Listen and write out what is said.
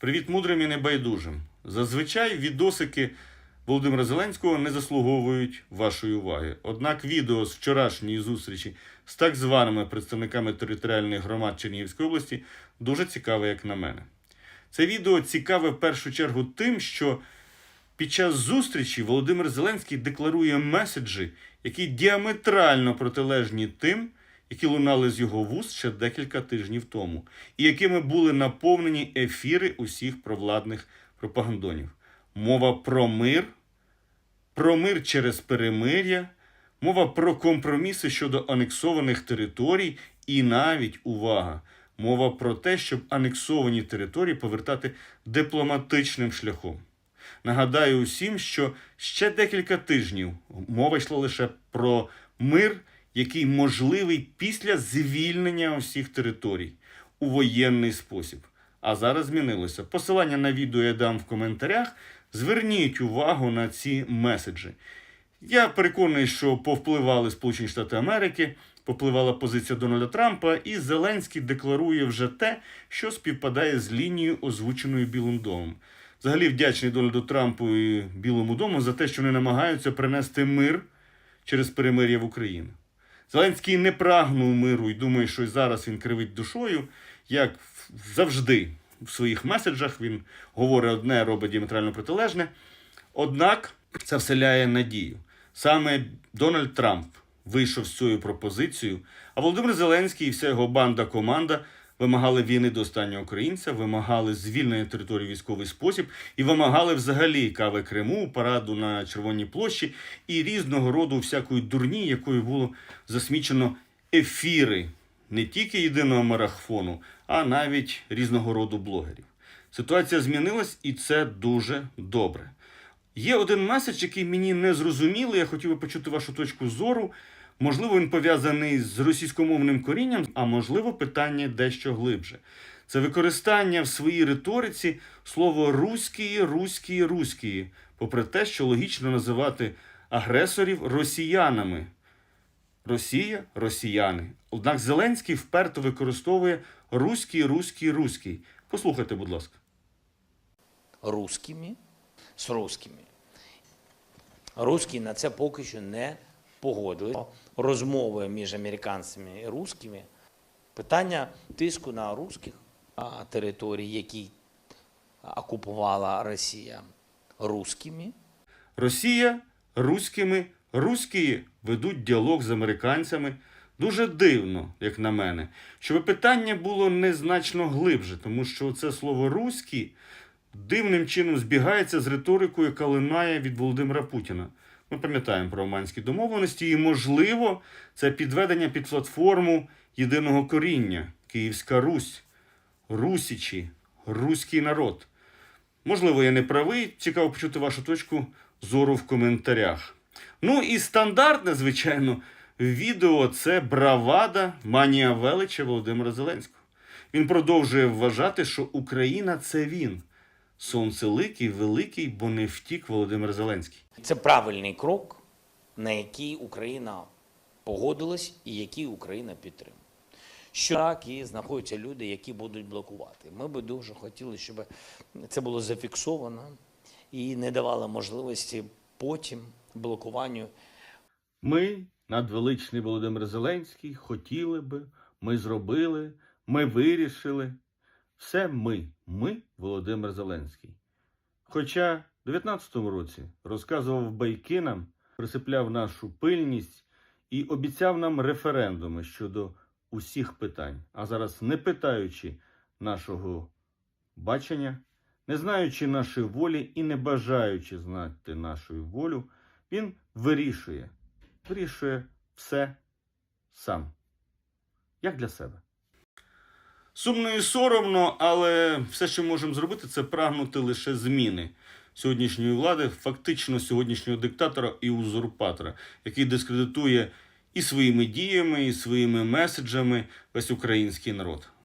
Привіт мудрим і небайдужим. Зазвичай відосики Володимира Зеленського не заслуговують вашої уваги. Однак відео з вчорашньої зустрічі з так званими представниками територіальних громад Чернігівської області дуже цікаве, як на мене. Це відео цікаве в першу чергу тим, що під час зустрічі Володимир Зеленський декларує меседжі, які діаметрально протилежні тим, які лунали з його вуст ще декілька тижнів тому, і якими були наповнені ефіри усіх провладних пропагандонів. Мова про мир, про мир через перемир'я, мова про компроміси щодо анексованих територій, і навіть увага, мова про те, щоб анексовані території повертати дипломатичним шляхом. Нагадаю усім, що ще декілька тижнів мова йшла лише про мир, який можливий після звільнення усіх територій у воєнний спосіб. А зараз змінилося. Посилання на відео я дам в коментарях. Зверніть увагу на ці меседжі. Я переконаний, що повпливали Сполучені Штати Америки, повпливала позиція Дональда Трампа, і Зеленський декларує вже те, що співпадає з лінією, озвученою Білим домом. Взагалі вдячний Дональду Трампу і Білому дому за те, що вони намагаються принести мир через перемир'я в Україну. Зеленський не прагнув миру і думає, що зараз він кривить душою, як завжди в своїх меседжах він говорить одне, робить діаметрально протилежне. Однак це вселяє надію. Саме Дональд Трамп вийшов з цією пропозицією, а Володимир Зеленський і вся його банда команда вимагали війни до останнього українця, вимагали звільнення території військовий спосіб і вимагали взагалі кави Криму, параду на Червоній площі і різного роду всякої дурні, якою було засмічено ефіри не тільки єдиного марафону, а навіть різного роду блогерів. Ситуація змінилась, і це дуже добре. Є один меседж, який мені не зрозумілий. Я хотів би почути вашу точку зору. Можливо, він пов'язаний з російськомовним корінням, а можливо, питання дещо глибше. Це використання в своїй риториці слово руські, руські, руські, попри те, що логічно називати агресорів росіянами. Росія, росіяни. Однак Зеленський вперто використовує руський, руський, руський. Послухайте, будь ласка. русскими з русскими. Русські на це поки що не погодились. Розмови між американцями і русскими. Питання тиску на русських територій, які окупувала Росія русскими. Росія руськими, руські ведуть діалог з американцями. Дуже дивно, як на мене, щоб питання було незначно глибше, тому що це слово руські дивним чином збігається з риторикою, яка лунає від Володимира Путіна. Ми пам'ятаємо про оманські домовленості, і, можливо, це підведення під платформу єдиного коріння Київська Русь, Русічі, руський народ. Можливо, я не правий. Цікаво почути вашу точку зору в коментарях. Ну і стандартне, звичайно, відео це бравада манія велича Володимира Зеленського. Він продовжує вважати, що Україна це він. Сонцеликий, великий, бо не втік Володимир Зеленський. Це правильний крок, на який Україна погодилась і який Україна підтримує. Що так і знаходяться люди, які будуть блокувати. Ми би дуже хотіли, щоб це було зафіксовано і не давало можливості потім блокуванню Ми, надвеличний Володимир Зеленський, хотіли би, ми зробили, ми вирішили. Все ми, ми, Володимир Зеленський. Хоча в 19-му році розказував байки нам, присипляв нашу пильність і обіцяв нам референдуми щодо усіх питань. А зараз, не питаючи нашого бачення, не знаючи нашої волі і не бажаючи знати нашу волю, він вирішує, вирішує все сам, як для себе. Сумно і соромно, але все, що можемо зробити, це прагнути лише зміни сьогоднішньої влади, фактично сьогоднішнього диктатора і узурпатора, який дискредитує і своїми діями, і своїми меседжами весь український народ.